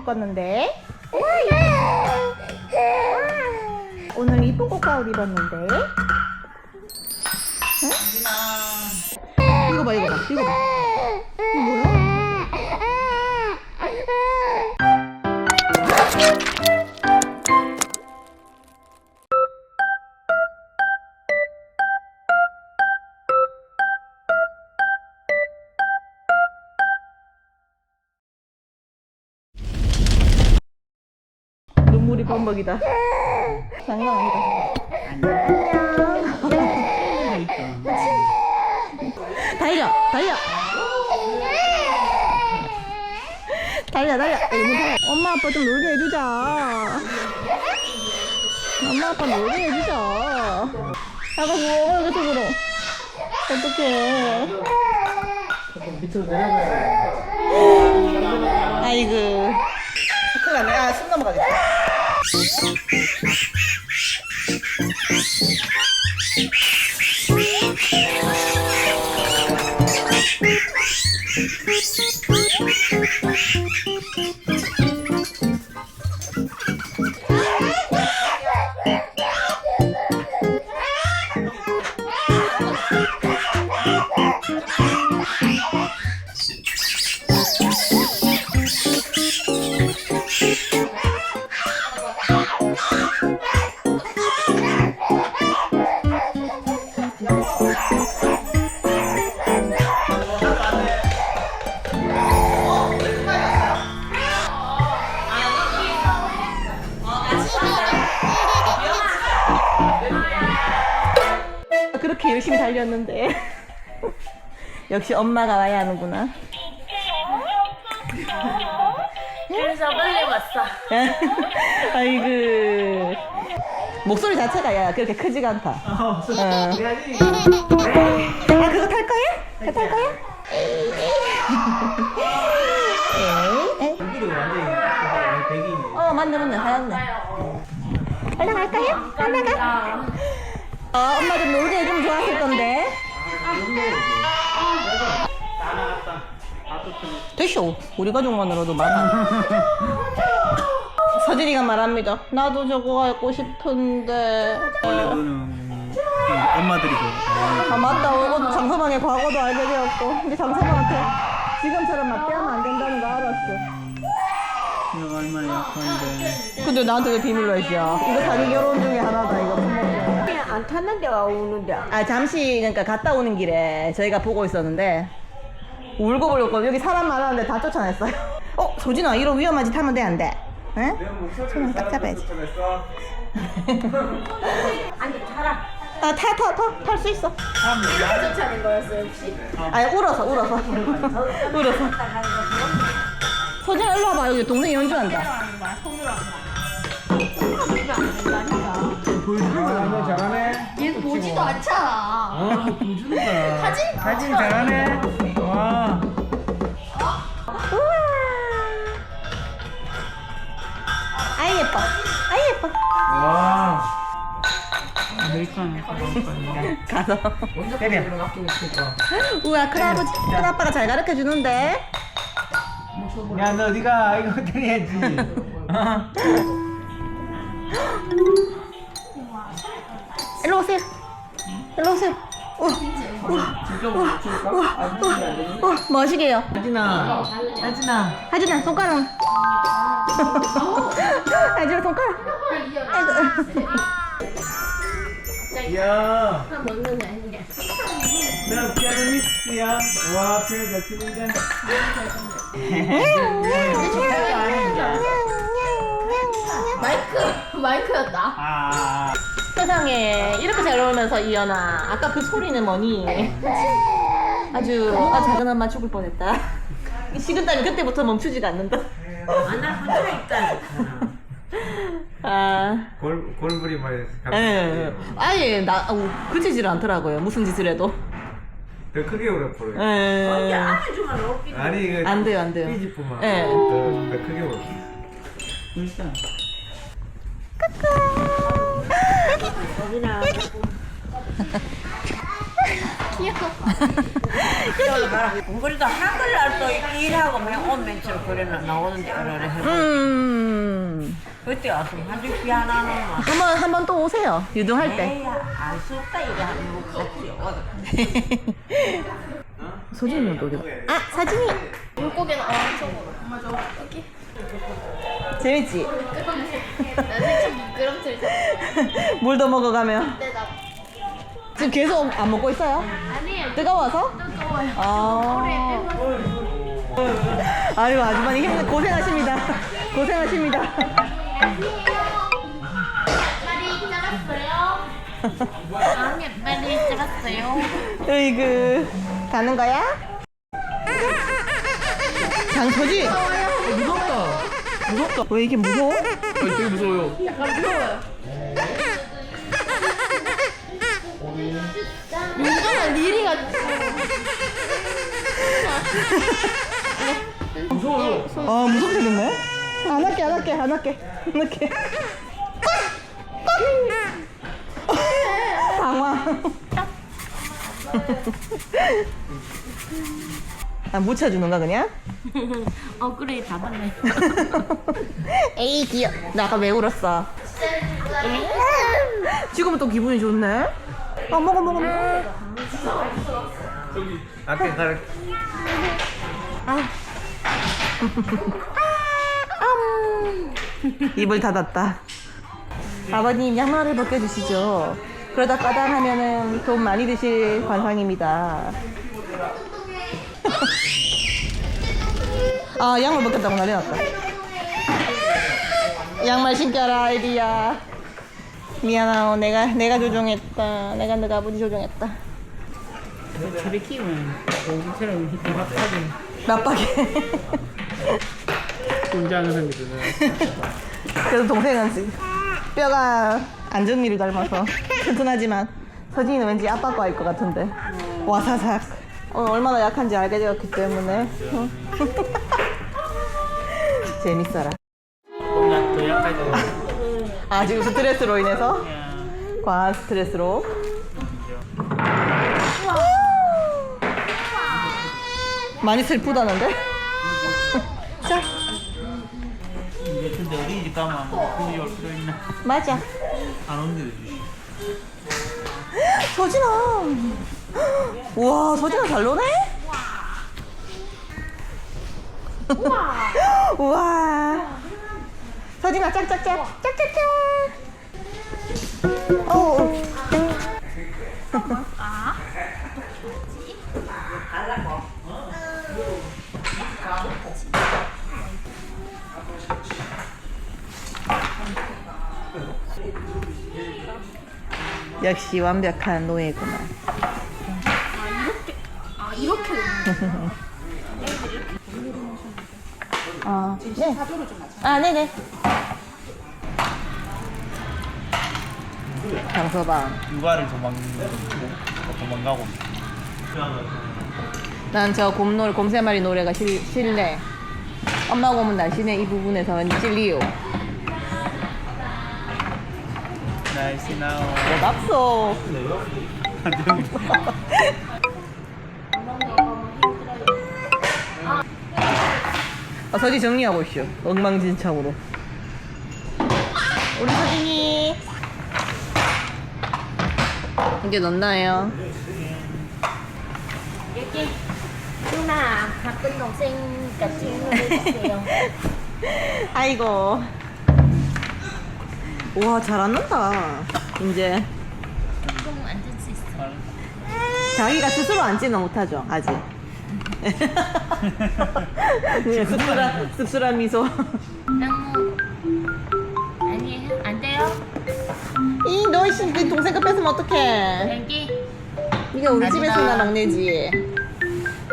입었는데? 오늘 이쁜 꽃가을 입었는데? 응? 이거 봐, 이거 봐, 이거 봐. 이거 뭐야? 범벅이다. 장난 아니다. 달려, 달려. 달려, 달려. 엄마 아빠 좀 놀게 해주자. 엄마 아빠 놀게 해주자. 아가 뭐 이렇게 그러 어떡해. 밑으로 내려가야 아이고. 큰일 났네. 아, 숨 넘어가겠다. 그 달렸는데. 역시 엄마가 와야 하는구나. 그래서 빨리 왔어. 아이고. 목소리 자체가 야 그렇게 크지가 않다. 어. 해야지. 아 그거 탈 거야? 그거 탈 거야? 에이, 에이. 여기도 완전히 백이. 어 맞네 맞네 하얗네. 올라갈까요? 올라가. 어 엄마 좀 놀게 해주면 좋았을 건데. 됐쇼. 우리 가족만으로도 많아. 서진이가 말합니다. 나도 저거 갖고 싶은데. 원래 그거는 엄마들이 그. 아 맞다. 이거 장서방의 과거도 알게 되었고. 근데 장서방한테 지금처럼 막 빼면 안 된다는 거 알았어. 내가 얼마나 약한데. 근데 나한테 왜 비밀로 했어? 이거 자기 결혼 중에 하나다. 이거 안 탔는데 와 오는데. 아 잠시 그러니까 갔다 오는 길에 저희가 보고 있었는데 울고 불고 여기 사람 많았는데 다 쫓아냈어요. 어 소진아 이런 위험한 짓 하면 돼 안 돼? 응? 손을 딱 잡아야지. 아니 타라. 아타타타탈 수 있어. 쫓아낸 거였어 역시. 아니 울어서 울어서 울어서. 소진아 일로 와봐 여기 동생이 연주한다. 보여주는 거 잘하네. 얘 보지 도 않잖아. 아, 보여주는 거야. 사진 사진 잘하네. 와. 아이 예뻐. 아이 예뻐. 와. 아메리카노. 가서. 때려. 우와 큰 아버지 큰 아빠가 잘 가르쳐 주는데. 야, 너 네가 이거 때려야지. 어? 일로 오세요. 일로 오세요. 우와, 우와, 우와, 우와, 멋이게요. 하진아. 하진아. 하준아, 손가락. 하준아, 손가락. 아이고. 야. 먹는 아니야. 나 피아노니스트야. 와, 피아노 잘 치는데. 마이크 마이크였다. 아. 세상에 이렇게 잘 놀면서 이연아 아까 그 소리는 뭐니? 아주 아 작은 엄마 죽을 뻔했다. 이 식은땀이 그때부터 멈추지가 않는다. 안나 혼자 있다. 아, 골 골부리 말이야. 예, 아예 나 아우, 그치질 않더라고요. 무슨 짓을 해도. 더 크게 울어 버려. 예. 안에 주면 없기. 아니 이거 안 돼요, 안 돼요. 삐지뿐만. 예. 더, 더 크게 울어. 일단. 여기나 그래도 한글날 또 일하고 맨온 며칠 그래는 나오는데 어려래 해보 음. 그때 와서 한줄 피하나는 막 한번 한 번 또 오세요. 유동할 때. 에야 알수 없다 이거 하는 거 같지 어. 소진이 또 어디가? 아 사진이. 물고기는 엄청 먹어. 여기. 재밌지? 미끄럼틀. 물더 먹어가면. 근데 나 지금 계속 안 먹고 있어요? 아니에요. 뜨거워서? 뜨거워요. 아. 아유 아주머니 힘들 고생하십니다. 고생하십니다. 빨리 잡았어요. 아니 빨리 잡았어요. 으이그 가는 거야? 장소지? 무섭다. 무섭다. 왜 이게 무서워? 아니, 되게 무서워요. 이거는 리리가 무서워요. 아 무섭게 됐네. 안 할게 안 할게 안 할게 안 할게. 방황. 아 묻혀주는가 그냥? 어 그래 다 봤네 에이 귀여. 나 아까 왜 울었어? 지금은 또 기분이 좋네. 아 먹어 먹어 먹어. 저기, 앞에 가르. 입을 닫았다. 아버님 양말을 벗겨주시죠. 그러다 까당하면은 돈 많이 드실 관상입니다. 아 양말 벗겼다고 난리 났다. 양말 신겨라 에디야. 미안하오 내가 내가 조종했다. 내가 너가 아버지 조종했다. 저리 키우면 공기처럼 이렇게 막하게 나빠게. 존재하는 사람이잖아. 그래도 동생은 지금 뼈가 안정미를 닮아서 튼튼하지만 서진이는 왠지 아빠 거일 것 같은데 와사삭 오늘 얼마나 약한지 알게 되었기 때문에 어. 재밌어라 뭔가 더 약하죠. 아 지금 스트레스로 인해서 과한 스트레스로 많이 슬프다는데? 자 근데 어린이집 가면 굳이 올 필요 있나? 맞아 안 온대도 주시. 서진아 우와 서진아 잘 노네? 우와. 서진아 짝짝짝 짝짝짝. 어 역시 완벽한 노예구나 아, 네. 아, 네네. 장서방. 육아를 도망, 도망가고. 난 저 곰노래, 곰세 마리 노래가 실, 실내. 엄마 곰은 날씬해 이 부분에서 왠지 찔리요. 뭐 낙서. 아, 서지 정리하고 있쇼. 엉망진창으로. 우리 서진이. 이게 넣나요? 여기 누나 가끔 동생 같이 해주세요. 아이고. 와, 잘안 난다. 이제. 좀 앉을 수 있어. 자기가 스스로 앉지는 못하죠, 아직. 네, 씁쓸한, 씁쓸한 미소. 너무 아니에요? 안 돼요? 이, 너, 씨, 그 동생 거 뺏으면 어떡해. 여기 이게 우리 아니다. 집에서 나 막내지.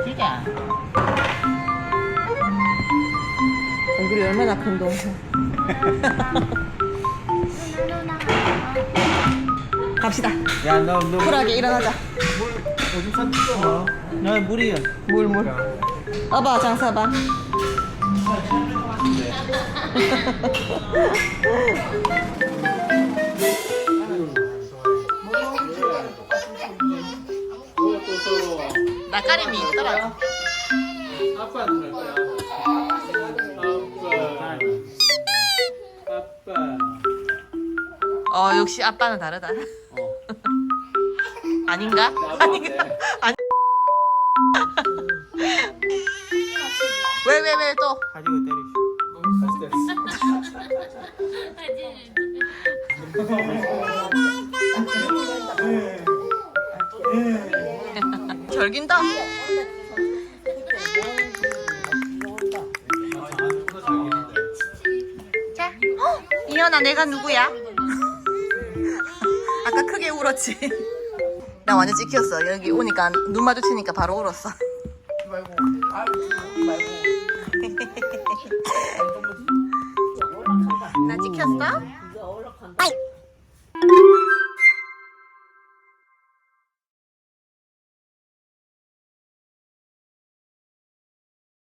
진짜 얼굴이 얼마나 큰 동생. 누나 누나. 갑시다. 야, 너, 너. 쿨하게 일어나자. 싼 찍어. 나 물이야. 물, 물. 어봐, 장사봐. 아빠한테 갈 거야. 아빠. 아빠. 어 역시 아빠는 다르다. 아닌가? 아닌가? 아니. 왜 왜 왜 또? 가지고 때리시. 절긴다. 자, 어? 이현아 내가 누구야? 아까 크게 울었지. 나 완전 찍혔어. 여기 오니까 눈 마주치니까 바로 울었어. 말고 아 말고 나 찍혔어?